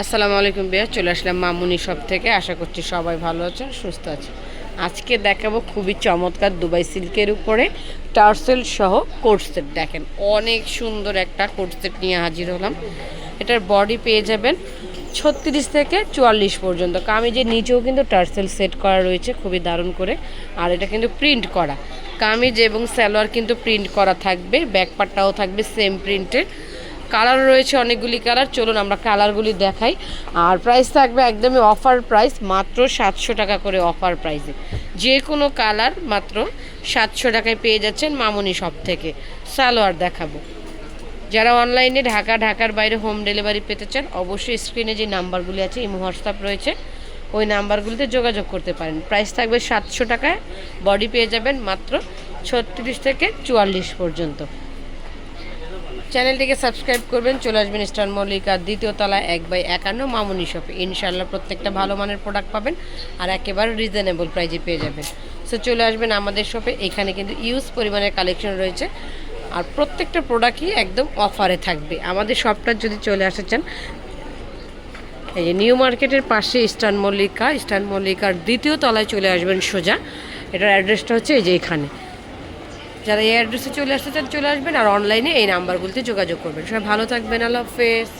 আসসালামু আলাইকুম বিয়া চলে আসলাম মামুনি সব থেকে। আশা করছি সবাই ভালো আছেন, সুস্থ আছেন। আজকে দেখাবো খুবই চমৎকার দুবাই সিল্কের উপরে টার্সেল সহ কোট সেট। দেখেন, অনেক সুন্দর একটা কোট সেট নিয়ে হাজির হলাম। এটার বডি পেয়ে যাবেন ছত্রিশ থেকে চুয়াল্লিশ পর্যন্ত। কামিজের নিচেও কিন্তু টার্সেল সেট করা রয়েছে, খুবই দারুণ করে। আর এটা কিন্তু প্রিন্ট করা। কামিজ এবং সালোয়ার কিন্তু প্রিন্ট করা থাকবে ব্যাকপারটাও থাকবে সেম প্রিন্টের। কালার রয়েছে অনেকগুলি কালার, চলুন আমরা কালারগুলি দেখাই। আর প্রাইস থাকবে একদমই অফার প্রাইস মাত্র সাতশো টাকা করে অফার প্রাইসে যে কোনো কালার মাত্র সাতশো টাকায় পেয়ে যাচ্ছেন মামুনি শপ থেকে। সালোয়ার দেখাবো। যারা অনলাইনে ঢাকা, ঢাকার বাইরে হোম ডেলিভারি পেতে চান, অবশ্যই স্ক্রিনে যে নাম্বারগুলি আছে, ইমো, হোয়াটসঅ্যাপ রয়েছে, ওই নাম্বারগুলিতে যোগাযোগ করতে পারেন। প্রাইস থাকবে সাতশো টাকায় বডি পেয়ে যাবেন মাত্র ছত্রিশ থেকে চুয়াল্লিশ পর্যন্ত। চ্যানেলটিকে সাবস্ক্রাইব করবেন, চলে আসবেন স্টার মল্লিকার দ্বিতীয় তলায়, এক বাই একান্ন মামুনি শপে। ইনশাল্লাহ প্রত্যেকটা ভালো মানের প্রোডাক্ট পাবেন আর একেবারে রিজনেবল প্রাইজে পেয়ে যাবেন। সো চলে আসবেন আমাদের শপে। এখানে কিন্তু ইউজ পরিমাণের কালেকশন রয়েছে আর প্রত্যেকটা প্রোডাক্টই একদম অফারে থাকবে। আমাদের শপটা যদি চলে আসতে চান, এই যে নিউ মার্কেটের পাশে ইস্টার্ন মল্লিকা ইস্টার্ন মল্লিকার দ্বিতীয় তলায় চলে আসবেন সোজা। এটার অ্যাড্রেসটা হচ্ছে এই যে এখানে। যারা এই অ্যাড্রেসে চলে আসতে চান, চলে আসবেন আর অনলাইনে এই নাম্বারগুলিতে যোগাযোগ করবেন। সবাই ভালো থাকবেন, আল্লাহ হাফেজ।